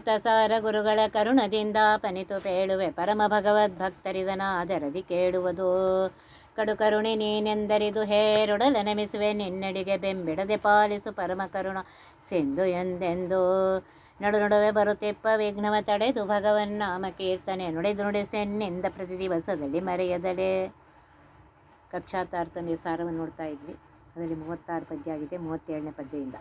ಸಾರ ಗುರುಗಳ ಕರುಣದಿಂದ ಪನಿತು ಪೇಳುವೆ. ಪರಮ ಭಗವದ್ ಭಗವದ್ಭಕ್ತರಿದನಾದರದಿ ಕೇಳುವುದು. ಕಡು ಕರುಣಿ ನೀನೆಂದರಿದು ಹೇರೊಡಲ ನೆಮಿಸುವೆ. ನಿನ್ನಡಿಗೆ ಬೆಂಬಿಡದೆ ಪಾಲಿಸು ಪರಮ ಕರುಣ ಸಿಂಧು ಎಂದೆಂದು. ನಡು ನಡುವೆ ಬರುತ್ತಿಪ್ಪ ವಿಘ್ನವ ತಡೆದು ಭಗವನ್ ನಾಮ ಕೀರ್ತನೆ ನುಡಿದು ನುಡಿಸೆನ್ನಿಂದ ಪ್ರತಿ ದಿವಸದಲ್ಲಿ ಮರೆಯದಳೆ ಕಕ್ಷಾತಾರ್ಥ ಸಾರವನ್ನು ನೋಡ್ತಾ ಇದ್ವಿ. ಅದರಲ್ಲಿ ಮೂವತ್ತಾರು ಪದ್ಯ ಆಗಿದೆ, ಮೂವತ್ತೇಳನೇ ಪದ್ಯದಿಂದ.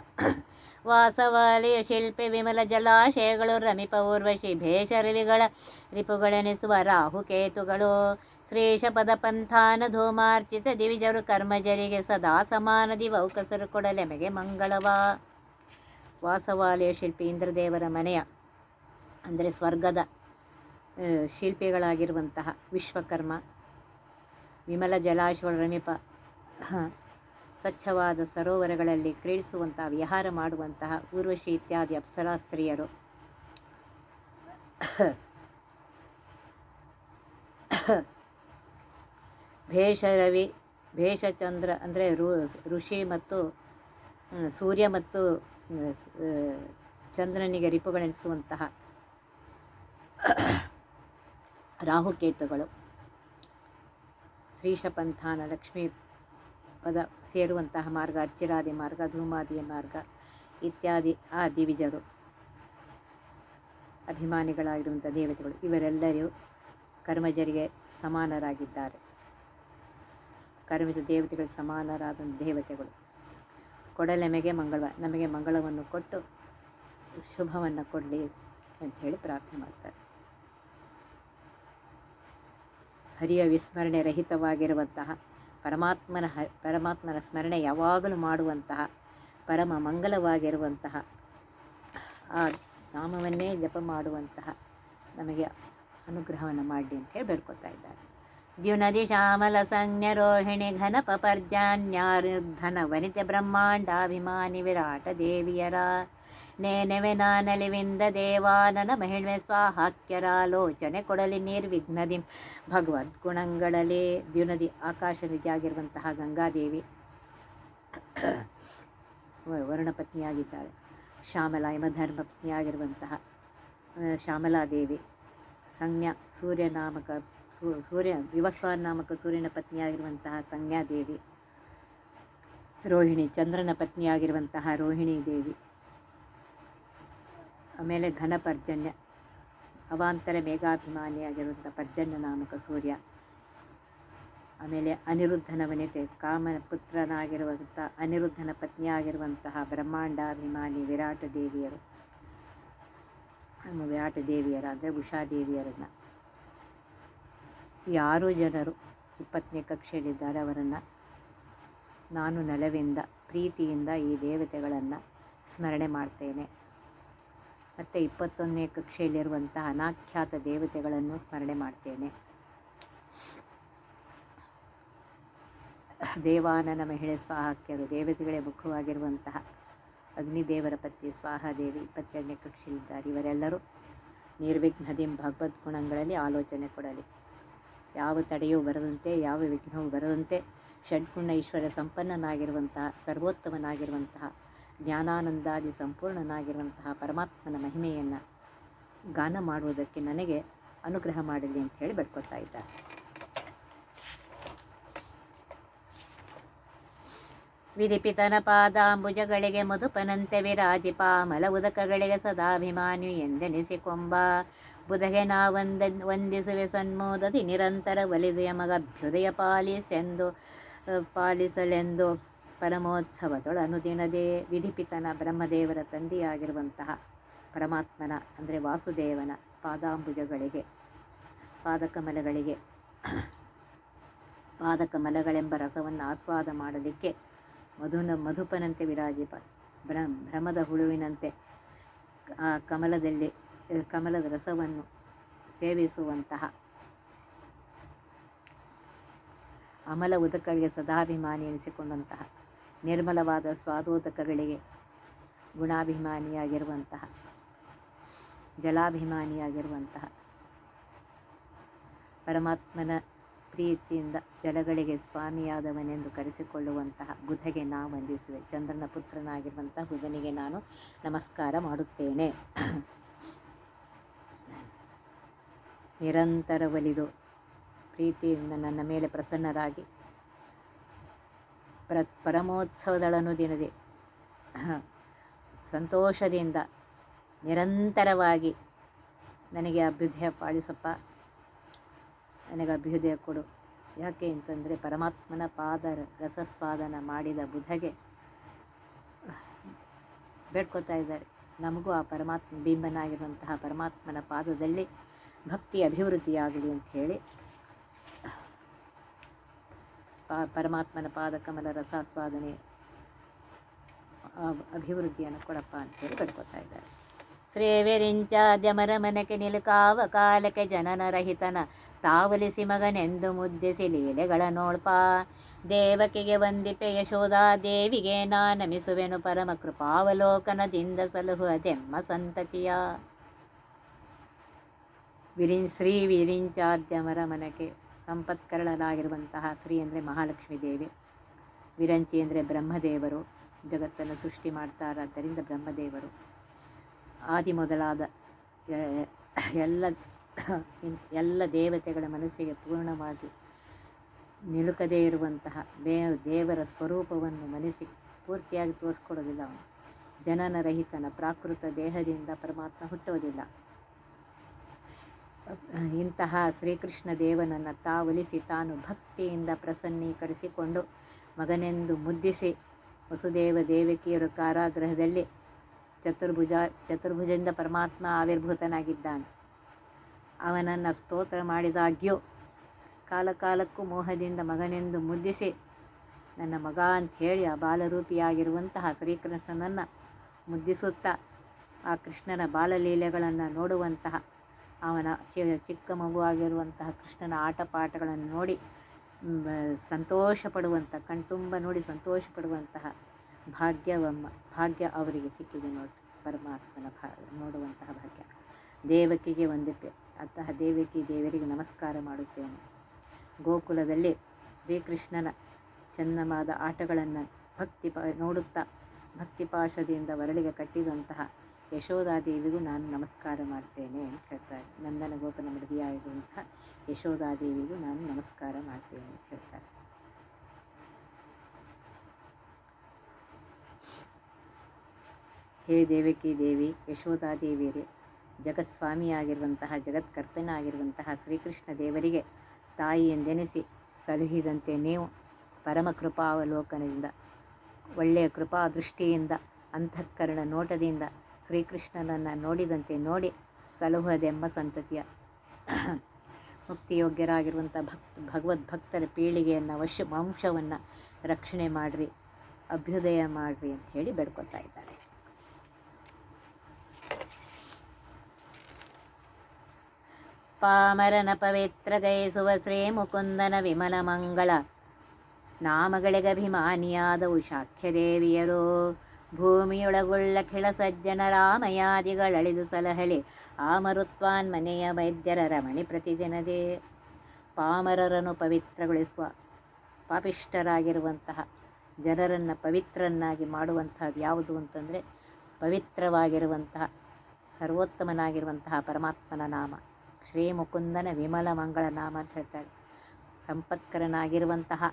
ವಾಸವಾಲಿಯ ಶಿಲ್ಪಿ ವಿಮಲ ಜಲಾಶಯಗಳು ರಮಿಪ ಊರ್ವಶಿ ಭೇಷರವಿಗಳ ರಿಪುಗಳೆನಿಸುವ ರಾಹುಕೇತುಗಳು ಶ್ರೇಷ ಪದ ಪಂಥಾನ ಧೂಮಾರ್ಚಿತ ದಿವಿಜರು ಕರ್ಮಜರಿಗೆ ಸದಾ ಸಮಾನ ಕೊಡಲೆ ಕೊಡಲೆಮೆಗೆ ಮಂಗಳವ. ವಾಸವಾಲಯ ಶಿಲ್ಪಿ ಇಂದ್ರದೇವರ ಮನೆಯ, ಅಂದರೆ ಸ್ವರ್ಗದ ಶಿಲ್ಪಿಗಳಾಗಿರುವಂತಹ ವಿಶ್ವಕರ್ಮ, ವಿಮಲ ಜಲಾಶಯಗಳ ರಮಿಪ ಸ್ವಚ್ಛವಾದ ಸರೋವರಗಳಲ್ಲಿ ಕ್ರೀಡಿಸುವಂತಹ, ವಿಹಾರ ಮಾಡುವಂತಹ ಊರ್ವಶಿ ಇತ್ಯಾದಿ ಅಪ್ಸರಾ ಸ್ತ್ರೀಯರು ಭೇಷರವಿ, ಭೇಷಚಂದ್ರ ಅಂದರೆ ಋಷಿ ಮತ್ತು ಸೂರ್ಯ ಮತ್ತು ಚಂದ್ರನಿಗೆ ರಿಪುಗಳೆನಿಸುವಂತಹ ರಾಹುಕೇತುಗಳು. ಶ್ರೀಷಪಂಥಾನ ಲಕ್ಷ್ಮೀ ಪದ ಸೇರುವಂತಹ ಮಾರ್ಗ, ಅರ್ಚಿರಾದಿ ಮಾರ್ಗ ಧೂಮಾದಿಯ ಮಾರ್ಗ ಇತ್ಯಾದಿ ಆ ದಿವಿಜರು, ಅಭಿಮಾನಿಗಳಾಗಿರುವಂಥ ದೇವತೆಗಳು. ಇವರೆಲ್ಲರೂ ಕರ್ಮಜರಿಗೆ ಸಮಾನರಾಗಿದ್ದಾರೆ. ಕರ್ಮಿತ ದೇವತೆಗಳು ಸಮಾನರಾದ ದೇವತೆಗಳು. ಕೊಡಲೆಮೆಗೆ ಮಂಗಳ ನಮಗೆ ಮಂಗಳವನ್ನು ಕೊಟ್ಟು ಶುಭವನ್ನು ಕೊಡಲಿ ಅಂತ ಹೇಳಿ ಪ್ರಾರ್ಥನೆ ಮಾಡ್ತಾರೆ. ಹರಿಯ ವಿಸ್ಮರಣೆ ರಹಿತವಾಗಿರುವಂತಹ ಪರಮಾತ್ಮನ ಹ, ಪರಮಾತ್ಮನ ಸ್ಮರಣೆ ಯಾವಾಗಲೂ ಮಾಡುವಂತಹ ಪರಮ ಮಂಗಲವಾಗಿರುವಂತಹ ಆ ನಾಮವನ್ನೇ ಜಪ ಮಾಡುವಂತಹ ನಮಗೆ ಅನುಗ್ರಹವನ್ನು ಮಾಡಿ ಅಂತ ಹೇಳಿ ಬೇಡ್ಕೊತಾ ಇದ್ದಾರೆ. ದ್ಯುನದಿ ಶ್ಯಾಮಲ ಸಂಜ್ಞ ರೋಹಿಣಿ ಘನಪ ಪರ್ಜಾನ್ಯಾರ್ಧನ ವನಿತೆ ಬ್ರಹ್ಮಾಂಡಾಭಿಮಾನಿ ವಿರಾಟ ದೇವಿಯರ ನೇನೆವೆ ನಲಿವಿಂದ ದೇವಾನನ ಮಹಿಳೆ ಸ್ವಾಹಾಕ್ಯರಾಲೋಚನೆ ಕೊಡಲಿ ನಿರ್ವಿಘ್ನದಿ. ಭಗವದ್ಗುಣಗಳಲ್ಲಿ ದ್ಯುನದಿ ಆಕಾಶ ನಿಧಿಯಾಗಿರುವಂತಹ ಗಂಗಾದೇವಿ ವರ್ಣಪತ್ನಿಯಾಗಿದ್ದಾಳೆ. ಶ್ಯಾಮಲ ಯಮಧರ್ಮ ಪತ್ನಿಯಾಗಿರುವಂತಹ ಶ್ಯಾಮಲಾದೇವಿ. ಸಂಜ್ಞಾ ಸೂರ್ಯನಾಮಕ, ಸೂ- ಸೂರ್ಯ ವಿವಸ್ವಾನ್ ನಾಮಕ ಸೂರ್ಯನ ಪತ್ನಿಯಾಗಿರುವಂತಹ ಸಂಜ್ಞಾದೇವಿ. ರೋಹಿಣಿ ಚಂದ್ರನ ಪತ್ನಿಯಾಗಿರುವಂತಹ ರೋಹಿಣಿ ದೇವಿ ಆಮೇಲೆ ಘನ ಪರ್ಜನ್ಯ. ಅವಾಂತರ ಮೇಘಾಭಿಮಾನಿಯಾಗಿರುವಂಥ ಪರ್ಜನ್ಯ ನಾಮಕ ಸೂರ್ಯ ಆಮೇಲೆ ಅನಿರುದ್ಧನ ವನಿತೆ ಕಾಮನ ಪುತ್ರನಾಗಿರುವಂಥ, ಅನಿರುದ್ಧನ ಪತ್ನಿಯಾಗಿರುವಂತಹ ಬ್ರಹ್ಮಾಂಡಾಭಿಮಾನಿ ವಿರಾಟ ದೇವಿಯರು. ವಿರಾಟ ದೇವಿಯರ ಅಂದರೆ ಉಷಾದೇವಿಯರನ್ನು ಯಾರು ಜನರು ಇಪ್ಪತ್ತನೇ ಕಕ್ಷೆಯಲ್ಲಿದ್ದಾರೆ ಅವರನ್ನು? ನಾನು ನಲವಿಂದ, ಪ್ರೀತಿಯಿಂದ ಈ ದೇವತೆಗಳನ್ನು ಸ್ಮರಣೆ ಮಾಡ್ತೇನೆ. ಮತ್ತು ಇಪ್ಪತ್ತೊಂದನೇ ಕಕ್ಷೆಯಲ್ಲಿರುವಂತಹ ಅನಾಖ್ಯಾತ ದೇವತೆಗಳನ್ನು ಸ್ಮರಣೆ ಮಾಡ್ತೇನೆ. ದೇವಾನನ ಮಹಿಳೆ ಸ್ವಾಹಕ್ಯರು ದೇವತೆಗಳೇ ಮುಖವಾಗಿರುವಂತಹ ಅಗ್ನಿದೇವರ ಪತ್ನಿ ಸ್ವಾಹಾದೇವಿ ಇಪ್ಪತ್ತೆರಡನೇ ಕಕ್ಷೆಯಲ್ಲಿದ್ದಾರೆ ಇವರೆಲ್ಲರೂ ನಿರ್ವಿಘ್ನದಿಂ ಭಗವದ್ ಗುಣಗಳಲ್ಲಿ ಆಲೋಚನೆ ಕೊಡಲಿ. ಯಾವ ತಡೆಯೂ ಬರದಂತೆ, ಯಾವ ವಿಘ್ನವೂ ಬರದಂತೆ, ಷಡ್ಗುಣ ಈಶ್ವರ ಸಂಪನ್ನನಾಗಿರುವಂತಹ, ಸರ್ವೋತ್ತಮನಾಗಿರುವಂತಹ ಜ್ಞಾನಾನಂದಾದಿ ಸಂಪೂರ್ಣನಾಗಿರುವಂತಹ ಪರಮಾತ್ಮನ ಮಹಿಮೆಯನ್ನು ಗಾನ ಮಾಡುವುದಕ್ಕೆ ನನಗೆ ಅನುಗ್ರಹ ಮಾಡಲಿ ಅಂತ ಹೇಳಿ ಬೇಡ್ಕೊತಾ ಇದ್ದಾರೆ. ವಿಧಿಪಿತನ ಪಾದಾಂಬುಜಗಳಿಗೆ ಮಧುಪನಂತೆ ವಿರಾಜಿಪ ಮಲ ಉದಕಗಳಿಗೆ ಸದಾಭಿಮಾನಿ ಎಂದೆನಿಸಿಕೊಂಬ. ಬುಧಗೆ ನಾ ವಂದ ವಂದಿಸುವೆ ಸನ್ಮೋದದಿ ನಿರಂತರ ಒಲಿದು ಯಮಗಭ್ಯುದಯ ಪಾಲಿಸೆಂದು ಅ, ಪಾಲಿಸಲೆಂದು ಪರಮೋತ್ಸವದೊಳ ಅನುದಿನದೇ ವಿಧಿಪಿತನ ಬ್ರಹ್ಮದೇವರ ತಂದೆಯಾಗಿರುವಂತಹ ಪರಮಾತ್ಮನ, ಅಂದರೆ ವಾಸುದೇವನ ಪಾದಾಂಬುಜಗಳಿಗೆ, ಪಾದಕಮಲಗಳಿಗೆ, ಪಾದಕಮಲಗಳೆಂಬ ರಸವನ್ನು ಆಸ್ವಾದ ಮಾಡಲಿಕ್ಕೆ ಮಧುನ, ಮಧುಪನಂತೆ ವಿರಾಜಿ ಭ್ರ ಭ್ರಮದ ಹುಳುವಿನಂತೆ ಆ ಕಮಲದಲ್ಲಿ, ಕಮಲದ ರಸವನ್ನು ಸೇವಿಸುವಂತಹ ಅಮಲ ಉದಕಗಳಿಗೆ ಸದಾಭಿಮಾನಿ ಎನಿಸಿಕೊಂಡಂತಹ ನಿರ್ಮಲವಾದ ಸ್ವಾದೋದಕಗಳಿಗೆ ಗುಣಾಭಿಮಾನಿಯಾಗಿರುವಂತಹ, ಜಲಾಭಿಮಾನಿಯಾಗಿರುವಂತಹ ಪರಮಾತ್ಮನ ಪ್ರೀತಿಯಿಂದ ಜಲಗಳಿಗೆ ಸ್ವಾಮಿಯಾದವನೆಂದು ಕರೆಸಿಕೊಳ್ಳುವಂತಹ ಬುಧಗೆ ನಾ ವಂದಿಸುವೆ ಚಂದ್ರನ ಪುತ್ರನಾಗಿರುವಂತಹ ಬುಧನಿಗೆ ನಾನು ನಮಸ್ಕಾರ ಮಾಡುತ್ತೇನೆ. ನಿರಂತರ ಒಲಿದು ಪ್ರೀತಿಯಿಂದ ನನ್ನ ಮೇಲೆ ಪ್ರಸನ್ನರಾಗಿ ಪ್ರ ಪರಮೋತ್ಸವದಳನು ದಿನದೆ ಸಂತೋಷದಿಂದ ನಿರಂತರವಾಗಿ ನನಗೆ ಅಭ್ಯುದಯ ಪಾಲಿಸಪ್ಪ. ನನಗೆ ಅಭ್ಯುದಯ ಕೊಡು. ಯಾಕೆ ಅಂತಂದರೆ ಪರಮಾತ್ಮನ ಪಾದ ರಸಸ್ವಾದನ ಮಾಡಿದ ಬುಧಗೆ ಬೇಡ್ಕೊತಾ ಇದ್ದಾರೆ. ನಮಗೂ ಆ ಪರಮಾತ್ಮ, ಬಿಂಬನಾಗಿರುವಂತಹ ಪರಮಾತ್ಮನ ಪಾದದಲ್ಲಿ ಭಕ್ತಿ ಅಭಿವೃದ್ಧಿಯಾಗಲಿ ಅಂತ ಹೇಳಿ ಪರಮಾತ್ಮನ ಪಾದಕಮಲ ರಸಾಸ್ವಾದನೆ ಅಭಿವೃದ್ಧಿಯನ್ನು ಕೊಡಪ್ಪ ಅಂತೇಳಿ ಬೇಡ್ಕೊತಾ ಇದ್ದಾರೆ. ಶ್ರೇವೆರಿಂಚಾದ್ಯಮರ ಮನಕ್ಕೆ ನಿಲುಕಾವ ಕಾಲಕ್ಕೆ ಜನನ ರಹಿತನ ತಾವಲಿಸಿ ಮಗನೆಂದು ಮುದ್ದಿಸಿ ಲೀಲೆಗಳ ನೋಳ್ಪ. ದೇವಕಿಗೆ ವಂದಿಪೆ ಯಶೋಧಾ ದೇವಿಗೆ ನಾನಮಿಸುವೆನು ಪರಮ ಕೃಪಾವಲೋಕನದಿಂದ ಸಲಹು ಅದೆಮ್ಮ ಸಂತತಿಯ. ವಿರಿಂ ಶ್ರೀ ವಿರಿಂಚಾದ್ಯಮರ ಮನಕ್ಕೆ ಸಂಪತ್ಕರಳಲಾಗಿರುವಂತಹ ಶ್ರೀ ಅಂದರೆ ಮಹಾಲಕ್ಷ್ಮೀ ದೇವಿ. ವಿರಂಚಿ ಅಂದರೆ ಬ್ರಹ್ಮದೇವರು. ಜಗತ್ತನ್ನು ಸೃಷ್ಟಿ ಮಾಡ್ತಾರಾದ್ದರಿಂದ ಬ್ರಹ್ಮದೇವರು. ಆದಿ ಮೊದಲಾದ ಎಲ್ಲ ಎಲ್ಲ ದೇವತೆಗಳ ಮನಸ್ಸಿಗೆ ಪೂರ್ಣವಾಗಿ ನಿಲುಕದೇ ಇರುವಂತಹ ಬೇ ದೇವರ ಸ್ವರೂಪವನ್ನು ಮನಸ್ಸಿಗೆ ಪೂರ್ತಿಯಾಗಿ ತೋರಿಸ್ಕೊಡೋದಿಲ್ಲ ಅವನು. ಜನನರಹಿತನ ಪ್ರಾಕೃತ ದೇಹದಿಂದ ಪರಮಾತ್ಮ ಹುಟ್ಟುವುದಿಲ್ಲ. ಇಂತಹ ಶ್ರೀಕೃಷ್ಣ ದೇವನನ್ನು ತಾವಲಿಸಿ ತಾನು ಭಕ್ತಿಯಿಂದ ಪ್ರಸನ್ನೀಕರಿಸಿಕೊಂಡು ಮಗನೆಂದು ಮುದ್ದಿಸಿ ವಸುದೇವ ದೇವಕಿಯರು ಕಾರಾಗೃಹದಲ್ಲಿ ಚತುರ್ಭುಜ, ಚತುರ್ಭುಜದಿಂದ ಪರಮಾತ್ಮ ಆವಿರ್ಭೂತನಾಗಿದ್ದಾನೆ. ಅವನನ್ನು ಸ್ತೋತ್ರ ಮಾಡಿದಾಗ್ಯೂ ಕಾಲಕಾಲಕ್ಕೂ ಮೋಹದಿಂದ ಮಗನೆಂದು ಮುದ್ದಿಸಿ ನನ್ನ ಮಗ ಅಂತ ಹೇಳಿ ಆ ಬಾಲರೂಪಿಯಾಗಿರುವಂತಹ ಶ್ರೀಕೃಷ್ಣನನ್ನು ಮುದ್ದಿಸುತ್ತಾ ಆ ಕೃಷ್ಣನ ಬಾಲಲೀಲೆಗಳನ್ನು ನೋಡುವಂತಹ ಅವನ ಚಿ, ಚಿಕ್ಕ ಮಗುವಾಗಿರುವಂತಹ ಕೃಷ್ಣನ ಆಟ ಪಾಠಗಳನ್ನು ನೋಡಿ ಸಂತೋಷ ಪಡುವಂಥ ಕಣ್ತುಂಬ ನೋಡಿ ಸಂತೋಷ ಪಡುವಂತಹ ಭಾಗ್ಯವಮ್ಮ, ಭಾಗ್ಯ ಅವರಿಗೆ ಸಿಕ್ಕಿದೆ ನೋಡಿ, ಪರಮಾತ್ಮನ ಭಾ, ನೋಡುವಂತಹ ಭಾಗ್ಯ. ದೇವಕಿಗೆ ವಂದಿತೆ, ಅಂತಹ ದೇವಕಿ ದೇವರಿಗೆ ನಮಸ್ಕಾರ ಮಾಡುತ್ತೇನೆ. ಗೋಕುಲದಲ್ಲಿ ಶ್ರೀಕೃಷ್ಣನ ಚೆನ್ನಮಾದ ಆಟಗಳನ್ನು ಭಕ್ತಿ ಪ, ನೋಡುತ್ತಾ ಭಕ್ತಿಪಾಶದಿಂದ ವರಳಿಗೆ ಕಟ್ಟಿದಂತಹ ಯಶೋಧಾದೇವಿಗೂ ನಾನು ನಮಸ್ಕಾರ ಮಾಡ್ತೇನೆ ಅಂತ ಹೇಳ್ತಾರೆ ನಂದನ ಗೋಪನ ಮೃದಿಯಾಗಿರುವಂತಹ ಯಶೋಧಾದೇವಿಗೂ ನಾನು ನಮಸ್ಕಾರ ಮಾಡ್ತೇನೆ ಅಂತ ಹೇಳ್ತಾರೆ. ಹೇ ದೇವಕಿ ದೇವಿ ಯಶೋಧಾದೇವಿಯರೇ ಜಗತ್ಸ್ವಾಮಿಯಾಗಿರುವಂತಹ, ಜಗತ್ಕರ್ತನಾಗಿರುವಂತಹ ಶ್ರೀಕೃಷ್ಣ ದೇವರಿಗೆ ತಾಯಿ ಎಂದೆನಿಸಿ ಸಲಹಿದಂತೆ ನೀವು ಪರಮ ಕೃಪಾವಲೋಕನದಿಂದ, ಒಳ್ಳೆಯ ಕೃಪಾ ದೃಷ್ಟಿಯಿಂದ ಅಂತಃಕರಣ ನೋಟದಿಂದ ಶ್ರೀಕೃಷ್ಣನನ್ನು ನೋಡಿದಂತೆ ನೋಡಿ ಸಲಹುವುದೆಂಬ ಸಂತತಿಯ ಮುಕ್ತಿಯೋಗ್ಯರಾಗಿರುವಂಥ ಭಕ್ತ ಭಗವದ್ಭಕ್ತರ ಪೀಳಿಗೆಯನ್ನು ವಶ ವಂಶವನ್ನು ರಕ್ಷಣೆ ಮಾಡಿರಿ, ಅಭ್ಯುದಯ ಮಾಡಿರಿ ಅಂತ ಹೇಳಿ ಬೇಡ್ಕೊತಾ ಇದ್ದಾರೆ. ಪಾಮರನ ಪವಿತ್ರ ಗಯಿಸುವ ಶ್ರೀ ಮುಕುಂದನ ವಿಮಲ ಮಂಗಳ ನಾಮಗಳಿಗಭಿಮಾನಿಯಾದವು ಉಷಾಖ್ಯದೇವಿಯರು ಭೂಮಿಯೊಳಗುಳ್ಳ ಖಿಳ ಸಜ್ಜನ ರಾಮಯಾದಿಗಳಳಿದು ಸಲಹಲಿ. ಆ ಮರುತ್ವಾನ್ ಮನೆಯ ವೈದ್ಯರ ರಮಣಿ ಪ್ರತಿದಿನದೇ. ಪಾಮರರನ್ನು ಪವಿತ್ರಗೊಳಿಸುವ ಪಾಪಿಷ್ಟರಾಗಿರುವಂತಹ ಜನರನ್ನು ಪವಿತ್ರನ್ನಾಗಿ ಮಾಡುವಂತಹದ್ದು ಯಾವುದು ಅಂತಂದರೆ ಪವಿತ್ರವಾಗಿರುವಂತಹ ಸರ್ವೋತ್ತಮನಾಗಿರುವಂತಹ ಪರಮಾತ್ಮನ ನಾಮ. ಶ್ರೀ ಮುಕುಂದನ ವಿಮಲ ಮಂಗಳ ನಾಮ ಅಂತ ಹೇಳ್ತಾರೆ. ಸಂಪತ್ಕರನಾಗಿರುವಂತಹ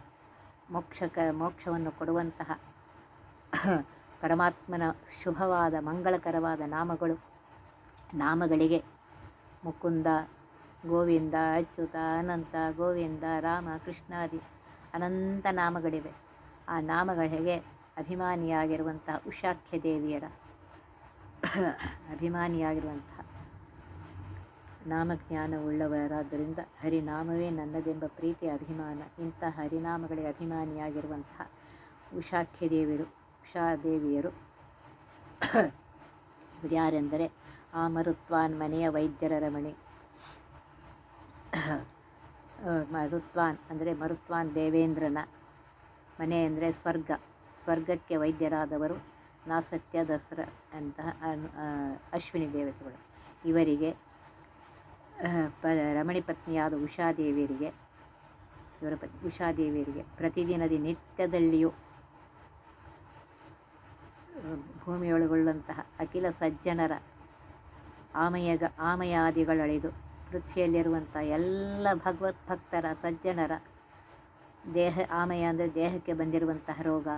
ಮೋಕ್ಷಕ ಮೋಕ್ಷವನ್ನು ಕೊಡುವಂತಹ ಪರಮಾತ್ಮನ ಶುಭವಾದ, ಮಂಗಳಕರವಾದ ನಾಮಗಳು. ನಾಮಗಳಿಗೆ ಮುಕುಂದ, ಗೋವಿಂದ, ಅಚ್ಯುತ, ಅನಂತ, ಗೋವಿಂದ, ರಾಮ ಕೃಷ್ಣಾದಿ ಅನಂತ ನಾಮಗಳಿವೆ. ಆ ನಾಮಗಳಿಗೆ ಅಭಿಮಾನಿಯಾಗಿರುವಂತಹ ಉಷಾಖ್ಯ ದೇವಿಯರ ಅಭಿಮಾನಿಯಾಗಿರುವಂತಹ ನಾಮಜ್ಞಾನವುಳ್ಳವರಾದ್ದರಿಂದ ಹರಿನಾಮವೇ ನನ್ನದೆಂಬ ಪ್ರೀತಿ ಅಭಿಮಾನ. ಇಂಥ ಹರಿನಾಮಗಳಿಗೆ ಅಭಿಮಾನಿಯಾಗಿರುವಂತಹ ಉಷಾಖ್ಯ ದೇವಿಯರು ಉಷಾದೇವಿಯರು ಯಾರೆಂದರೆ ಆ ಮರುತ್ವಾನ್ ಮನೆಯ ವೈದ್ಯರ ರಮಣಿ. ಮರುತ್ವಾನ್ ಅಂದರೆ ಮರುತ್ವಾನ್ ದೇವೇಂದ್ರನ ಮನೆ ಅಂದರೆ ಸ್ವರ್ಗ. ಸ್ವರ್ಗಕ್ಕೆ ವೈದ್ಯರಾದವರು ನಾಸತ್ಯ ದಸರ ಅಂತಹ ಅಶ್ವಿನಿ ದೇವತೆಗಳು. ಇವರಿಗೆ ಪ, ರಮಣಿ ಪತ್ನಿಯಾದ ಉಷಾದೇವಿಯರಿಗೆ, ಇವರ ಪತ್ನಿ ಉಷಾದೇವಿಯರಿಗೆ ಪ್ರತಿದಿನದಿ ನಿತ್ಯದಲ್ಲಿಯೂ ಭೂಮಿಯೊಳಗೊಳ್ಳುವಂತಹ ಅಖಿಲ ಸಜ್ಜನರ ಆಮಯಗ, ಆಮಯಾದಿಗಳಳಿದು ಪೃಥ್ವಿಯಲ್ಲಿರುವಂಥ ಎಲ್ಲ ಭಗವತ್ ಭಕ್ತರ ಸಜ್ಜನರ ದೇಹ, ಆಮಯ ಅಂದರೆ ದೇಹಕ್ಕೆ ಬಂದಿರುವಂತಹ ರೋಗ,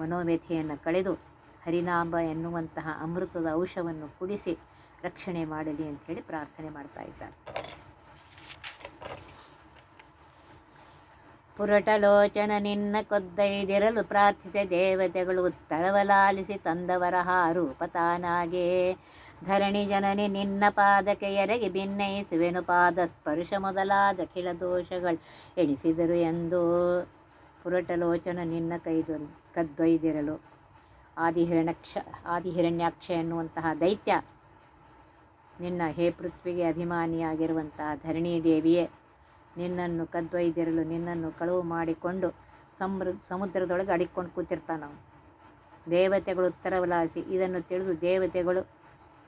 ಮನೋವ್ಯಥೆಯನ್ನು ಕಳೆದು ಹರಿನಾಂಬ ಎನ್ನುವಂತಹ ಅಮೃತದ ಔಷಧವನ್ನು ಕುಡಿಸಿ ರಕ್ಷಣೆ ಮಾಡಲಿ ಅಂಥೇಳಿ ಪ್ರಾರ್ಥನೆ ಮಾಡ್ತಾ ಇದ್ದಾರೆ. ಪುರಟಲೋಚನ ನಿನ್ನ ಕೊದ್ದೈದಿರಲು ಪ್ರಾರ್ಥಿಸಿ ದೇವತೆಗಳು ಉತ್ತರವಲಾಲಿಸಿ ತಂದವರ ರೂಪ ತಾನಾಗೆ ಧರಣಿ ಜನನಿ ನಿನ್ನ ಪಾದಕ್ಕೆ ಎರಗಿ ಭಿನ್ನಯಿಸುವೆನು ಪಾದ ಸ್ಪರ್ಶ ಮೊದಲಾದ ಕಿಳ ದೋಷಗಳು ಎಣಿಸಿದರು ಎಂದು ಪುರಟಲೋಚನ ನಿನ್ನ ಕೈದು ಕದ್ದೊಯ್ದಿರಲು. ಆದಿಹಿರಣ್ಯಕ್ಷ ಆದಿಹಿರಣ್ಯಾಕ್ಷ ಎನ್ನುವಂತಹ ದೈತ್ಯ ನಿನ್ನ ಹೇ ಪೃಥ್ವಿಗೆ ಅಭಿಮಾನಿಯಾಗಿರುವಂತಹ ಧರಣಿ ದೇವಿಯೇ ನಿನ್ನನ್ನು ಕದ್ದೊಯ್ದಿರಲು ನಿನ್ನನ್ನು ಕಳುವು ಮಾಡಿಕೊಂಡು ಸಮೃ, ಸಮುದ್ರದೊಳಗೆ ಅಡಿಕೊಂಡು ಕೂತಿರ್ತಾನ ನಾವು ದೇವತೆಗಳು ಉತ್ತರವಲಾಸಿ ಇದನ್ನು ತಿಳಿದು ದೇವತೆಗಳು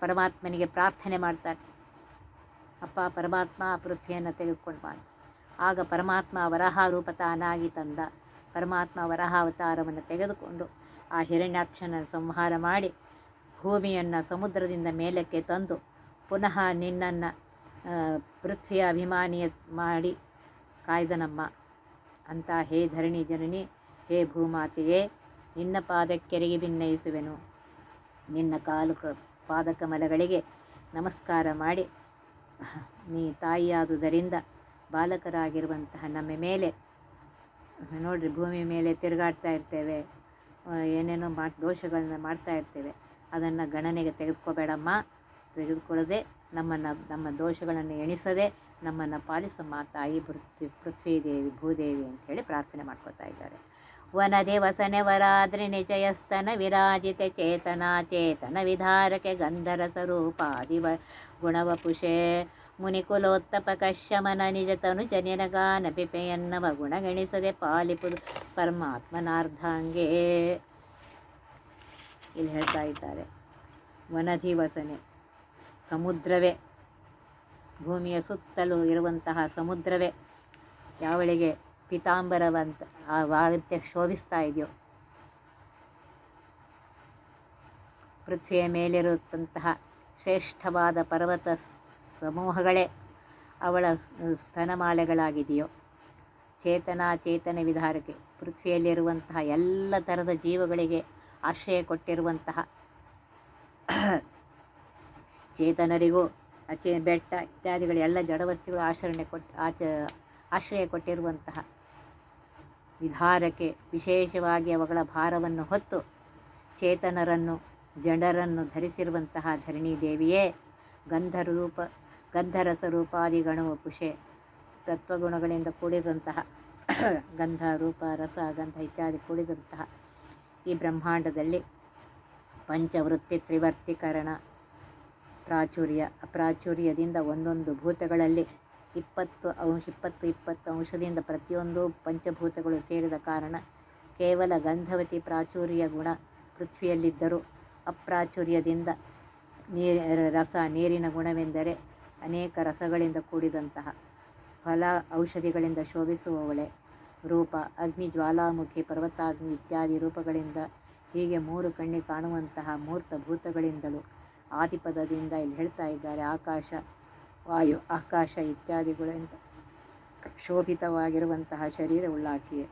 ಪರಮಾತ್ಮನಿಗೆ ಪ್ರಾರ್ಥನೆ ಮಾಡ್ತಾರೆ. ಅಪ್ಪ, ಪರಮಾತ್ಮ ಪೃಥ್ವಿಯನ್ನು ತೆಗೆದುಕೊಂಡು ಬಾ ಆಗ ಪರಮಾತ್ಮ ವರಹ ರೂಪ ತಾನಾಗಿ ತಂದ. ಪರಮಾತ್ಮ ವರಹ ಅವತಾರವನ್ನು ತೆಗೆದುಕೊಂಡು ಆ ಹಿರಣ್ಯಾಕ್ಷನ ಸಂಹಾರ ಮಾಡಿ ಭೂಮಿಯನ್ನು ಸಮುದ್ರದಿಂದ ಮೇಲಕ್ಕೆ ತಂದು ಪುನಃ ನಿನ್ನನ್ನು ಪೃಥ್ವಿಯ ಅಭಿಮಾನಿಯ ಮಾಡಿ ಕಾಯ್ದನಮ್ಮ. ಅಂತ ಹೇ ಧರಣಿ ಜನನಿ, ಹೇ ಭೂಮಾತೆಯೇ, ನಿನ್ನ ಪಾದಕ್ಕೆರೆಗೆ ಭಿನ್ನಯಿಸುವೆನು. ನಿನ್ನ ಕಾಲು ಕ ಪಾದಕಮಲಗಳಿಗೆ ನಮಸ್ಕಾರ ಮಾಡಿ. ನೀ ತಾಯಿಯಾದುದರಿಂದ ಬಾಲಕರಾಗಿರುವಂತಹ ನಮ್ಮ ಮೇಲೆ, ನೋಡ್ರಿ ಭೂಮಿ ಮೇಲೆ ತಿರುಗಾಡ್ತಾ ಇರ್ತೇವೆ. ಏನೇನೋ ಮಾಡಿ ದೋಷಗಳನ್ನ ಮಾಡ್ತಾ ಇರ್ತೇವೆ. ಅದನ್ನು ಗಣನೆಗೆ ತೆಗೆದುಕೋಬೇಡಮ್ಮ. ತೆಗೆದುಕೊಳ್ಳದೆ ನಮ್ಮನ್ನು, ನಮ್ಮ ದೋಷಗಳನ್ನು ಎಣಿಸದೆ ನಮ್ಮನ್ನು ಪಾಲಿಸಮ್ಮ ತಾಯಿ ಪೃಥ್ವಿ ಪೃಥ್ವಿ ದೇವಿ ಭೂದೇವಿ ಅಂಥೇಳಿ ಪ್ರಾರ್ಥನೆ ಮಾಡ್ಕೋತಾ ಇದ್ದಾರೆ. ವನದೆ ವಸನೆ ವರಾದ್ರಿ ನಿಜಯಸ್ತನ ವಿರಾಜಿತ ಚೇತನ ಚೇತನ ವಿಧಾರಕೆ ಗಂಧರ ಸ್ವರೂಪಾದಿವ ಗುಣವಪುಷೆ ನಿಜ ತನು ಜನಿನಗಾನ ಪಿಪೆಯನ್ನವ ಗುಣಗಣಿಸದೆ ಪಾಲಿಪು ಪರಮಾತ್ಮನಾರ್ಧಾಂಗೇ ಇಲ್ಲಿ ಹೇಳ್ತಾ ಇದ್ದಾರೆ. ವನಧಿವಸನೆ ಸಮುದ್ರವೇ. ಭೂಮಿಯ ಸುತ್ತಲೂ ಇರುವಂತಹ ಸಮುದ್ರವೇ. ಯಾವಳಿಗೆ ಪೀತಾಂಬರವಂತ ಆ ವಾಗತ್ಯ ಶೋಭಿಸ್ತಾ ಇದೆಯೋ. ಪೃಥ್ವಿಯ ಮೇಲಿರುವಂತಹ ಶ್ರೇಷ್ಠವಾದ ಪರ್ವತ ಸಮೂಹಗಳೇ ಅವಳ ಸ್ತನಮಾಲೆಗಳಾಗಿದೆಯೋ. ಚೇತನ ಚೇತನ ವಿಧಾರಕ್ಕೆ ಪೃಥ್ವಿಯಲ್ಲಿರುವಂತಹ ಎಲ್ಲ ಥರದ ಜೀವಗಳಿಗೆ ಆಶ್ರಯ ಕೊಟ್ಟಿರುವಂತಹ ಚೇತನರಿಗೂ, ಅಚೆ ಬೆಟ್ಟ ಇತ್ಯಾದಿಗಳು ಎಲ್ಲ ಜಡವಸ್ತುಗಳು ಆಚರಣೆ ಕೊಟ್ಟು ಆಚ, ಆಶ್ರಯ ಕೊಟ್ಟಿರುವಂತಹ ವಿಧಾರಕ್ಕೆ ವಿಶೇಷವಾಗಿ ಅವುಗಳ ಭಾರವನ್ನು ಹೊತ್ತು ಚೇತನರನ್ನು, ಜಡರನ್ನು ಧರಿಸಿರುವಂತಹ ಧರಣಿ ದೇವಿಯೇ, ಗಂಧರೂಪ ಗಂಧರಸ ರೂಪಾದಿ ಗಣವ ಪುಷೆ, ತತ್ವಗುಣಗಳಿಂದ ಕೂಡಿದಂತಹ ಗಂಧ, ರೂಪ, ರಸ, ಗಂಧ ಇತ್ಯಾದಿ ಕೂಡಿದಂತಹ ಈ ಬ್ರಹ್ಮಾಂಡದಲ್ಲಿ ಪಂಚವೃತ್ತಿ ತ್ರಿವರ್ತೀಕರಣ ಪ್ರಾಚುರ್ಯ, ಅಪ್ರಾಚುರ್ಯದಿಂದ ಒಂದೊಂದು ಭೂತಗಳಲ್ಲಿ ಇಪ್ಪತ್ತು ಅಂಶ, ಇಪ್ಪತ್ತು ಇಪ್ಪತ್ತು ಅಂಶದಿಂದ ಪ್ರತಿಯೊಂದು ಪಂಚಭೂತಗಳು ಸೇರಿದ ಕಾರಣ ಕೇವಲ ಗಂಧವತಿ ಪ್ರಾಚುರ್ಯ ಗುಣ ಪೃಥ್ವಿಯಲ್ಲಿದ್ದರೂ ಅಪ್ರಾಚುರ್ಯದಿಂದ ನೀರ, ರಸ, ನೀರಿನ ಗುಣವೆಂದರೆ ಅನೇಕ ರಸಗಳಿಂದ ಕೂಡಿದಂತಹ ಫಲ ಔಷಧಿಗಳಿಂದ ಶೋಭಿಸುವವಳೆ. ರೂಪ, ಅಗ್ನಿ, ಜ್ವಾಲಾಮುಖಿ, ಪರ್ವತಾಗ್ನಿ ಇತ್ಯಾದಿ ರೂಪಗಳಿಂದ ಹೀಗೆ ಮೂರು ಕಣ್ಣಿ ಕಾಣುವಂತಹ ಮೂರ್ತ ಭೂತಗಳಿಂದಲೂ ಆದಿಪದದಿಂದ ಇಲ್ಲಿ ಹೇಳ್ತಾ ಇದ್ದಾರೆ, ಆಕಾಶ, ವಾಯು, ಆಕಾಶ ಇತ್ಯಾದಿಗಳಿಂದ ಶೋಭಿತವಾಗಿರುವಂತಹ ಶರೀರವುಳ್ಳಾಕಿಯೇ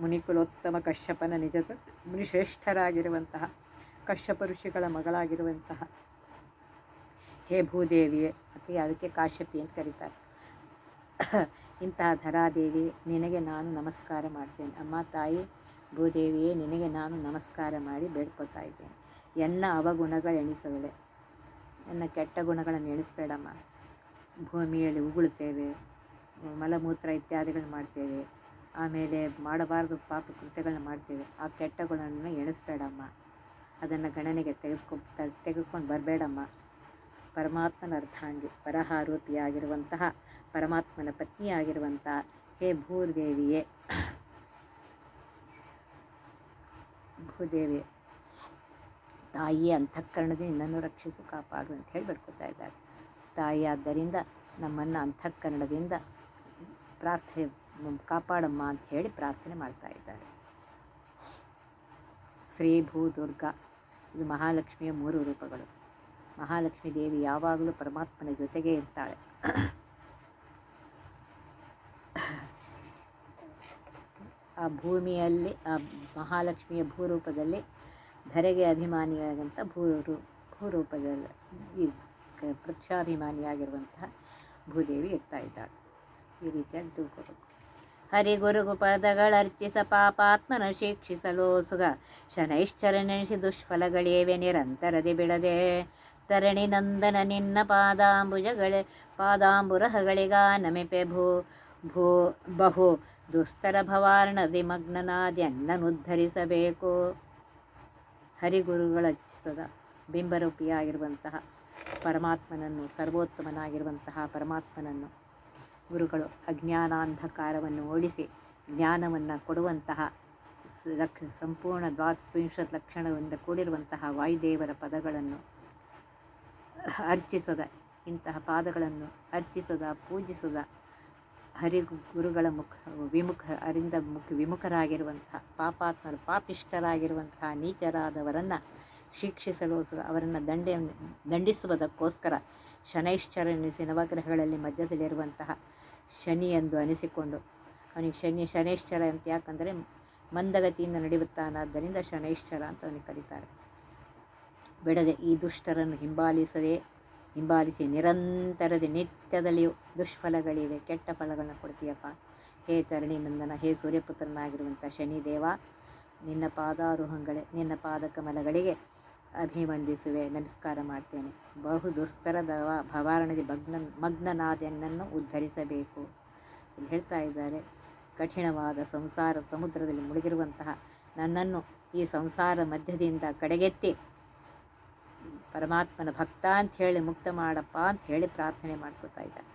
ಮುನಿಕುಲೋತ್ತಮ ಕಶ್ಯಪನ ನಿಜತ ಮುನಿಶ್ರೇಷ್ಠರಾಗಿರುವಂತಹ ಕಶ್ಯಪ ಋಷಿಗಳ ಮಗಳಾಗಿರುವಂತಹ ಹೇ ಭೂದೇವಿಯೇ ಆಕೆ ಅದಕ್ಕೆ ಕಾಶ್ಯಪಿ ಅಂತ ಕರೀತಾರೆ. ಇಂತಹ ಧರಾದೇವಿ, ನಿನಗೆ ನಾನು ನಮಸ್ಕಾರ ಮಾಡ್ತೇನೆ. ಅಮ್ಮ, ತಾಯಿ, ಭೂದೇವಿಯೇ, ನಿನಗೆ ನಾನು ನಮಸ್ಕಾರ ಮಾಡಿ ಬೇಡ್ಕೊತಾ ಇದ್ದೇನೆ. ಎನ್ನ ಅವಗುಣಗಳೆಣಿಸವಳೆ. ನನ್ನ ಕೆಟ್ಟ ಗುಣಗಳನ್ನು ಎಣಿಸ್ಬೇಡಮ್ಮ. ಭೂಮಿಯಲ್ಲಿ ಉಗುಳುತ್ತೇವೆ, ಮಲಮೂತ್ರ ಇತ್ಯಾದಿಗಳನ್ನ ಮಾಡ್ತೇವೆ, ಆಮೇಲೆ ಮಾಡಬಾರದು ಪಾಪ ಕೃತ್ಯಗಳನ್ನ ಮಾಡ್ತೇವೆ. ಆ ಕೆಟ್ಟ ಗುಣವನ್ನು ಎಣಿಸ್ಬೇಡಮ್ಮ. ಅದನ್ನು ಗಣನೆಗೆ ತೆಗೆದುಕೊ, ತೆಗೆದುಕೊಂಡು ಬರಬೇಡಮ್ಮ. ಪರಮಾತ್ಮನ ಅರ್ಧಾಂಗಿ, ಪರಹಾರೂಪಿಯಾಗಿರುವಂತಹ, ಪರಮಾತ್ಮನ ಪತ್ನಿಯಾಗಿರುವಂತಹ ಹೇ ಭೂದೇವಿಯೇ ಭೂದೇವಿ ತಾಯಿಯೇ ಅಂತಃಕರಣದಿಂದನೂ ರಕ್ಷಿಸು, ಕಾಪಾಡು ಅಂತ ಹೇಳಿ ಬೇಡ್ಕೊತಾ ಇದ್ದಾರೆ. ತಾಯಿ ಆದ್ದರಿಂದ ನಮ್ಮನ್ನು ಅಂತಃಕರಣದಿಂದ ಪ್ರಾರ್ಥನೆ, ಕಾಪಾಡಮ್ಮ ಅಂತ ಹೇಳಿ ಪ್ರಾರ್ಥನೆ ಮಾಡ್ತಾ ಇದ್ದಾರೆ. ಶ್ರೀ ಭೂ ದುರ್ಗಾ, ಇದು ಮಹಾಲಕ್ಷ್ಮಿಯ ಮೂರು ರೂಪಗಳು. ಮಹಾಲಕ್ಷ್ಮೀ ದೇವಿ ಯಾವಾಗಲೂ ಪರಮಾತ್ಮನ ಜೊತೆಗೆ ಇರ್ತಾಳೆ. ಆ ಭೂಮಿಯಲ್ಲಿ, ಆ ಮಹಾಲಕ್ಷ್ಮಿಯ ಭೂರೂಪದಲ್ಲಿ ಧರೆಗೆ ಅಭಿಮಾನಿಯಾದಂಥ ಭೂರು, ಭೂರೂಪದಲ್ಲಿ ಈ ಪ್ರತ್ಯಾಭಿಮಾನಿಯಾಗಿರುವಂತಹ ಭೂದೇವಿ ಇರ್ತಾ ಇದ್ದಾಳೆ. ಈ ರೀತಿಯಾಗಿ ತಿಳ್ಕೋಬೇಕು. ಹರಿಗುರುಗು ಪದಗಳರ್ಚಿಸ ಪಾಪಾತ್ಮನ ಶಿಕ್ಷಿಸಲು ಸುಗ. ಶನೈಶ್ಚರನೆನಿಸಿ ದುಷ್ಫಲಗಳೇವೆ ನಿರಂತರದೆ ಬಿಡದೆ. ತರಣಿ ನಂದನ ನಿನ್ನ ಪಾದಾಂಬುಜಗಳೇ, ಪಾದಾಂಬುರಹಗಳಿಗ ನಮಿಪೆ ಭೂ ಭೂ, ಬಹು ದುಸ್ತರ ಭವಾರ್ಣದಿ ಮಗ್ನನಾದ್ಯನ್ನನುದ್ಧರಿಸಬೇಕು ಹರಿಗುರುಗಳ ಅರ್ಚಿಸದ ಬಿಂಬರೂಪಿಯಾಗಿರುವಂತಹ ಪರಮಾತ್ಮನನ್ನು, ಸರ್ವೋತ್ತಮನಾಗಿರುವಂತಹ ಪರಮಾತ್ಮನನ್ನು ಗುರುಗಳು ಅಜ್ಞಾನಾಂಧಕಾರವನ್ನು ಓಡಿಸಿ ಜ್ಞಾನವನ್ನು ಕೊಡುವಂತಹ ಲಕ್ಷ ಸಂಪೂರ್ಣ ದ್ವಾತ್ರಿಂಶತ್ ಲಕ್ಷಣದಿಂದ ಕೂಡಿರುವಂತಹ ವಾಯುದೇವರ ಪದಗಳನ್ನು ಅರ್ಚಿಸದ, ಇಂತಹ ಪಾದಗಳನ್ನು ಅರ್ಚಿಸದ, ಪೂಜಿಸದ ಹರಿ ಗುರುಗಳ ಮುಖ, ವಿಮುಖ, ಅರಿಂದ ಮುಖ ವಿಮುಖರಾಗಿರುವಂತಹ ಪಾಪಾತ್ಮರು ಪಾಪಿಷ್ಟರಾಗಿರುವಂತಹ ನೀಚರಾದವರನ್ನು ಶಿಕ್ಷಿಸಲು ಅವರನ್ನು ದಂಡೆ, ದಂಡಿಸುವುದಕ್ಕೋಸ್ಕರ ಶನೈಶ್ಚರನಿಸಿ ನವಗ್ರಹಗಳಲ್ಲಿ ಮಧ್ಯದಲ್ಲಿರುವಂತಹ ಶನಿ ಎಂದು ಅನಿಸಿಕೊಂಡು, ಅವನಿಗೆ ಶನಿ, ಶನೈಶ್ಚರ ಅಂತ ಯಾಕಂದರೆ ಮಂದಗತಿಯಿಂದ ನಡೆಯುತ್ತಾನಾದ್ದರಿಂದ ಶನೈಶ್ಚರ ಅಂತ ಅವನಿಗೆ ಕರೀತಾರೆ. ಬಿಡದೆ ಈ ದುಷ್ಟರನ್ನು ಹಿಂಬಾಲಿಸದೆ ಹಿಂಬಾಲಿಸಿ, ನಿರಂತರದ ನಿತ್ಯದಲ್ಲಿಯೂ ದುಷ್ಫಲಗಳಿವೆ, ಕೆಟ್ಟ ಫಲಗಳನ್ನ ಕೊಡ್ತೀಯಪ್ಪ. ಹೇ ತರಣಿ ನಂದನ, ಹೇ ಸೂರ್ಯಪುತ್ರನಾಗಿರುವಂಥ ಶನಿದೇವ, ನಿನ್ನ ಪಾದಾರೋಹಗಳೇ ನಿನ್ನ ಪಾದಕಮಲಗಳಿಗೆ ಅಭಿವಂದಿಸುವೆ. ನಮಸ್ಕಾರ ಮಾಡ್ತೇನೆ. ಬಹು ದುಸ್ತರದ ಭವಾರಣದಿ ಭಗ್ನ, ಮಗ್ನನಾದೆನ್ನನ್ನು ಉದ್ಧರಿಸಬೇಕು. ಇಲ್ಲಿ ಹೇಳ್ತಾ ಇದ್ದಾರೆ, ಕಠಿಣವಾದ ಸಂಸಾರ ಸಮುದ್ರದಲ್ಲಿ ಮುಳುಗಿರುವಂತಹ ನನ್ನನ್ನು ಈ ಸಂಸಾರ ಮಧ್ಯದಿಂದ ಕಡೆಗೆತ್ತಿ ಪರಮಾತ್ಮನ ಭಕ್ತ ಅಂತ ಹೇಳಿ ಮುಕ್ತ ಮಾಡಪ್ಪ ಅಂತ ಹೇಳಿ ಪ್ರಾರ್ಥನೆ ಮಾಡ್ಕೋತಾ ಇದ್ದಾರೆ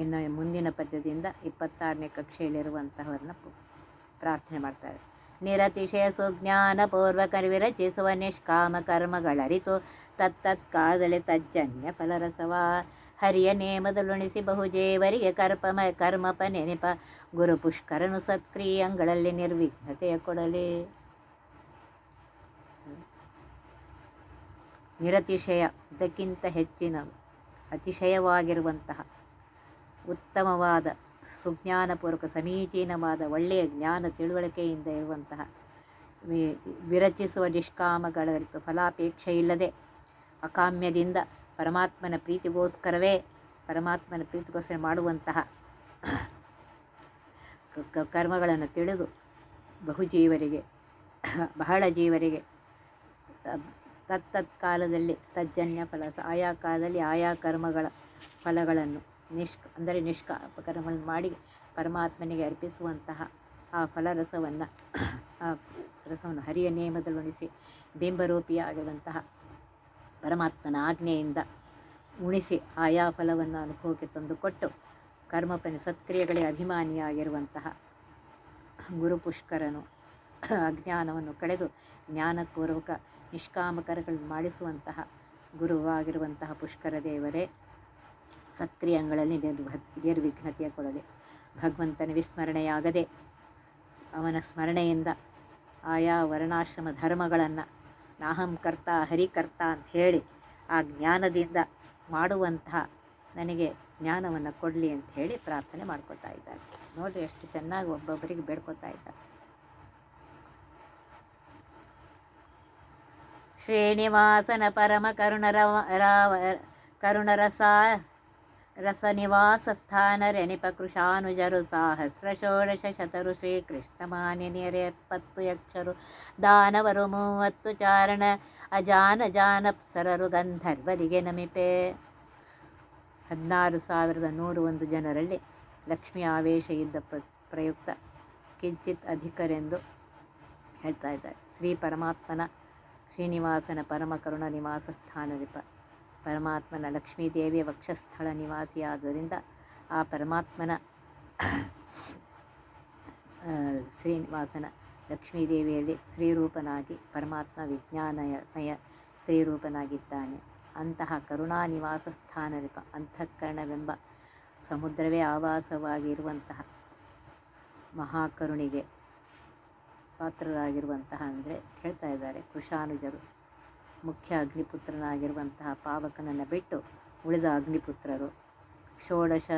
ಇನ್ನು ಮುಂದಿನ ಪದ್ಯದಿಂದ ಇಪ್ಪತ್ತಾರನೇ ಕಕ್ಷೆಯಲ್ಲಿರುವಂತಹವ್ರನ್ನ ಪ್ರಾರ್ಥನೆ ಪ್ರಾರ್ಥನೆ ಮಾಡ್ತಾರೆ ನಿರತಿಶಯ ಸುಜ್ಞಾನಪೂರ್ವಕ ವಿರಚಿಸುವ ನಿಷ್ಕಾಮ ಕರ್ಮಗಳರಿತು ತತ್ತತ್ ಕಾದಲೆ ತಜ್ಜನ್ಯ ಫಲರಸವ. ಹರಿಯ ನೇಮದಲುಣಿಸಿ ಬಹುಜೇವರಿಗೆ ಕರ್ಪಮ, ಕರ್ಮಪ ನೆನಪ. ಗುರು ಪುಷ್ಕರನು ಸತ್ಕ್ರಿಯಂಗಳಲ್ಲಿ ನಿರ್ವಿಘ್ನತೆಯ ಕೊಡಲಿ. ನಿರತಿಶಯ ಇದಕ್ಕಿಂತ ಹೆಚ್ಚಿನ ಅತಿಶಯವಾಗಿರುವಂತಹ ಉತ್ತಮವಾದ ಸುಜ್ಞಾನಪೂರ್ವಕ ಸಮೀಚೀನವಾದ ಒಳ್ಳೆಯ ಜ್ಞಾನ ತಿಳುವಳಿಕೆಯಿಂದ ಇರುವಂತಹ ವಿರಚಿಸುವ ನಿಷ್ಕಾಮಗಳರಿತು ಫಲಾಪೇಕ್ಷೆ ಇಲ್ಲದೆ ಅಕಾಮ್ಯದಿಂದ ಪರಮಾತ್ಮನ ಪ್ರೀತಿಗೋಸ್ಕರವೇ ಪರಮಾತ್ಮನ ಪ್ರೀತಿಗೋಸ್ಕರ ಮಾಡುವಂತಹ ಕರ್ಮಗಳನ್ನು ತಿಳಿದು ಬಹುಜೀವರಿಗೆ, ಬಹಳ ಜೀವರಿಗೆ ತತ್ ತತ್ತತ್ ಕಾಲದಲ್ಲಿ ತಜ್ಜನ್ಯ ಫಲ, ಆಯಾ ಕಾಲದಲ್ಲಿ ಆಯಾ ಕರ್ಮಗಳ ಫಲಗಳನ್ನು ನಿಷ್ಕ, ಅಂದರೆ ನಿಷ್ಕಾಪಕರ್ಮಗಳನ್ನು ಮಾಡಿ ಪರಮಾತ್ಮನಿಗೆ ಅರ್ಪಿಸುವಂತಹ ಆ ಫಲರಸವನ್ನು, ಆ ರಸವನ್ನು ಹರಿಯ ನೇಮದಲ್ಲುಣಿಸಿ ಬಿಂಬರೂಪಿಯಾಗಿರುವಂತಹ ಪರಮಾತ್ಮನ ಆಜ್ಞೆಯಿಂದ ಉಣಿಸಿ ಆಯಾ ಫಲವನ್ನು ಅನುಭವಕ್ಕೆ ತಂದುಕೊಟ್ಟು ಕರ್ಮಪನ ಸತ್ಕ್ರಿಯೆಗಳೇ ಅಭಿಮಾನಿಯಾಗಿರುವಂತಹ ಗುರು ಪುಷ್ಕರನು ಅಜ್ಞಾನವನ್ನು ಕಳೆದು ಜ್ಞಾನಪೂರ್ವಕ ನಿಷ್ಕಾಮಕರಗಳನ್ನು ಮಾಡಿಸುವಂತಹ ಗುರುವಾಗಿರುವಂತಹ ಪುಷ್ಕರ ದೇವರೇ. ಸತ್ಕ್ರಿಯಗಳಲ್ಲಿ ನಿರ್ವ, ನಿರ್ವಿಘ್ನತೆಯ ಕೊಡಲಿ ಭಗವಂತನ ವಿಸ್ಮರಣೆಯಾಗದೆ ಅವನ ಸ್ಮರಣೆಯಿಂದ ಆಯಾ ವರ್ಣಾಶ್ರಮ ಧರ್ಮಗಳನ್ನು ನಾಹಂ ಕರ್ತ ಹರಿಕರ್ತ ಅಂತ ಹೇಳಿ ಆ ಜ್ಞಾನದಿಂದ ಮಾಡುವಂತಹ ನನಗೆ ಜ್ಞಾನವನ್ನು ಕೊಡಲಿ ಅಂತ ಹೇಳಿ ಪ್ರಾರ್ಥನೆ ಮಾಡ್ಕೊತಾ ಇದ್ದಾರೆ. ನೋಡಿರಿ ಎಷ್ಟು ಚೆನ್ನಾಗಿ ಒಬ್ಬೊಬ್ಬರಿಗೆ ಬೇಡ್ಕೊತಾ ಇದ್ದಾರೆ. ಶ್ರೀನಿವಾಸನ ಪರಮ ಕರುಣರ ರಾವ, ಕರುಣರಸ ರಸನಿವಾಸ ಸ್ಥಾನ ರೆನಿಪ ಕೃಷಾನುಜರು ಸಹಸ್ರ ಷೋಡಶ ಶತರು ಶ್ರೀಕೃಷ್ಣ ಮಾನ್ಯನಿಯರೆ ಎಪ್ಪತ್ತು ಯಕ್ಷರು ದಾನವರು ಮೂವತ್ತು ಚಾರಣ ಅಜಾನ ಜಾನಪ್ಸರರು ಗಂಧರ್ವರಿಗೆ ನಮಿಪೆ ಹದಿನಾರು ಸಾವಿರದ ನೂರು ಒಂದು ಜನರಲ್ಲಿ ಲಕ್ಷ್ಮಿ ಆವೇಶ ಇದ್ದ ಪ್ರ, ಪ್ರಯುಕ್ತ ಕಿಂಚಿತ್ ಅಧಿಕರೆಂದು ಹೇಳ್ತಾ ಇದ್ದಾರೆ. ಶ್ರೀ ಪರಮಾತ್ಮನ ಶ್ರೀನಿವಾಸನ ಪರಮಕರುಣ ನಿವಾಸ ಸ್ಥಾನರಿಪ. ಪರಮಾತ್ಮನ ಲಕ್ಷ್ಮೀದೇವಿಯ ವಕ್ಷಸ್ಥಳ ನಿವಾಸಿಯಾದ್ದರಿಂದ ಆ ಪರಮಾತ್ಮನ ಶ್ರೀನಿವಾಸನ ಲಕ್ಷ್ಮೀದೇವಿಯಲ್ಲಿ ಸ್ತ್ರೀರೂಪನಾಗಿ ಪರಮಾತ್ಮ ವಿಜ್ಞಾನಯಮಯ ಸ್ತ್ರೀರೂಪನಾಗಿದ್ದಾನೆ. ಅಂತಹ ಕರುಣಾ ನಿವಾಸ ಸ್ಥಾನರಿಪ, ಅಂತಃಕರಣವೆಂಬ ಸಮುದ್ರವೇ ಆವಾಸವಾಗಿರುವಂತಹ ಮಹಾಕರುಣಿಗೆ ಪಾತ್ರರಾಗಿರುವಂತಹ ಅಂದರೆ ಹೇಳ್ತಾ ಇದ್ದಾರೆ ಕೃಷಾನುಜರು. ಮುಖ್ಯ ಅಗ್ನಿಪುತ್ರನಾಗಿರುವಂತಹ ಪಾವಕನನ್ನು ಬಿಟ್ಟು ಉಳಿದ ಅಗ್ನಿಪುತ್ರರು ಷೋಡಶ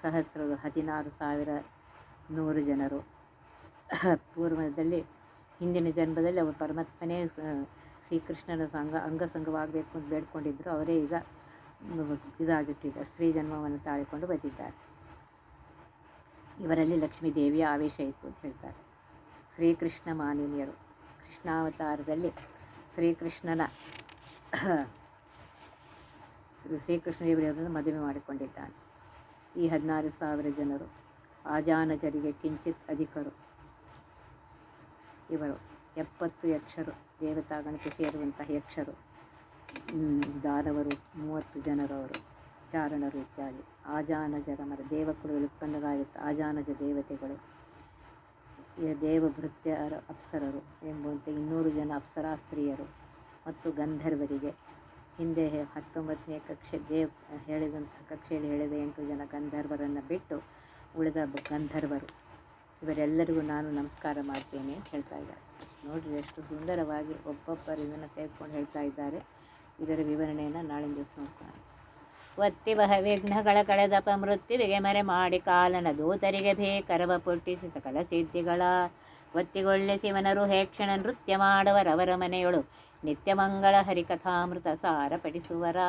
ಸಹಸ್ರರು ಹದಿನಾರು ಸಾವಿರ ನೂರು ಜನರು. ಪೂರ್ವದಲ್ಲಿ ಹಿಂದಿನ ಜನ್ಮದಲ್ಲಿ ಅವರು ಪರಮಾತ್ಮನೇ ಶ್ರೀಕೃಷ್ಣನ ಸಂಘ ಅಂಗಸಂಗವಾಗಬೇಕು ಅಂತ ಬೇಡ್ಕೊಂಡಿದ್ದರು ಅವರೇ ಈಗ ಇದಾಗಿಟ್ಟಿದ್ದ ಸ್ತ್ರೀ ಜನ್ಮವನ್ನು ತಾಳಿಕೊಂಡು ಬಂದಿದ್ದಾರೆ. ಇವರಲ್ಲಿ ಲಕ್ಷ್ಮೀ ದೇವಿಯ ಆವೇಶ ಇತ್ತು ಅಂತ ಹೇಳ್ತಾರೆ. ಶ್ರೀಕೃಷ್ಣ ಮಾನಿನಿಯರು ಕೃಷ್ಣಾವತಾರದಲ್ಲಿ ಶ್ರೀಕೃಷ್ಣನ ಶ್ರೀಕೃಷ್ಣ ದೇವರನ್ನು ಮದುವೆ ಮಾಡಿಕೊಂಡಿದ್ದಾನೆ. ಈ ಹದಿನಾರು ಸಾವಿರ ಜನರು ಆಜಾನಜರಿಗೆ ಕಿಂಚಿತ್ ಅಧಿಕರು. ಇವರು ಎಪ್ಪತ್ತು ಯಕ್ಷರು, ದೇವತಾ ಗಣಕ್ಕೆ ಸೇರುವಂತಹ ಯಕ್ಷರು. ದಾದವರು ಮೂವತ್ತು ಜನರವರು ಚಾರಣರು ಇತ್ಯಾದಿ. ಆಜಾನಜರ ಮರ, ದೇವಕುಲದಲ್ಲಿ ಉತ್ಪನ್ನರಾಗಿತ್ತು ಆಜಾನಜ ದೇವತೆಗಳು. ದೇವಭೃತ್ಯ ಅಪ್ಸರರು ಎಂಬಂತೆ ಇನ್ನೂರು ಜನ ಅಪ್ಸರಾ ಸ್ತ್ರೀಯರು ಮತ್ತು ಗಂಧರ್ವರಿಗೆ. ಹಿಂದೆ ಹತ್ತೊಂಬತ್ತನೇ ಕಕ್ಷೆ ದೇವ್ ಹೇಳಿದಂಥ ಕಕ್ಷೆಯಲ್ಲಿ ಹೇಳಿದ ಎಂಟು ಜನ ಗಂಧರ್ವರನ್ನು ಬಿಟ್ಟು ಉಳಿದ ಗಂಧರ್ವರು. ಇವರೆಲ್ಲರಿಗೂ ನಾನು ನಮಸ್ಕಾರ ಮಾಡ್ತೇನೆ ಅಂತ ಹೇಳ್ತಾ ಇದ್ದಾರೆ. ನೋಡಿರಿ ಎಷ್ಟು ಸುಂದರವಾಗಿ ಒಬ್ಬೊಬ್ಬರು ಇದನ್ನು ತೆಗೆದುಕೊಂಡು ಹೇಳ್ತಾ ಇದ್ದಾರೆ. ಇದರ ವಿವರಣೆಯನ್ನು ನಾಳಿನ ದಿವಸ ನೋಡ್ಕೊಳ್ಳೋಣ ಒತ್ತಿ ಬಹ ವಿಘ್ನಗಳ ಕಳೆದಪ ಮೃತ್ಯುವಿಗೆ ಮರೆ ಮಾಡಿ ಕಾಲನ ದೂತರಿಗೆ ಬೇಕರವ ಪುಟ್ಟಿಸಿ ಸಕಲ ಸಿದ್ಧಿಗಳ ಒತ್ತಿಗೊಳ್ಳಿಸಿ ಶಿವನರು ಹೇಕ್ಷಣ ನೃತ್ಯ ಮಾಡುವರವರ ಮನೆಯೊಳು ನಿತ್ಯ ಮಂಗಳ ಹರಿಕಥಾಮೃತ ಸಾರ ಪಠಿಸುವರ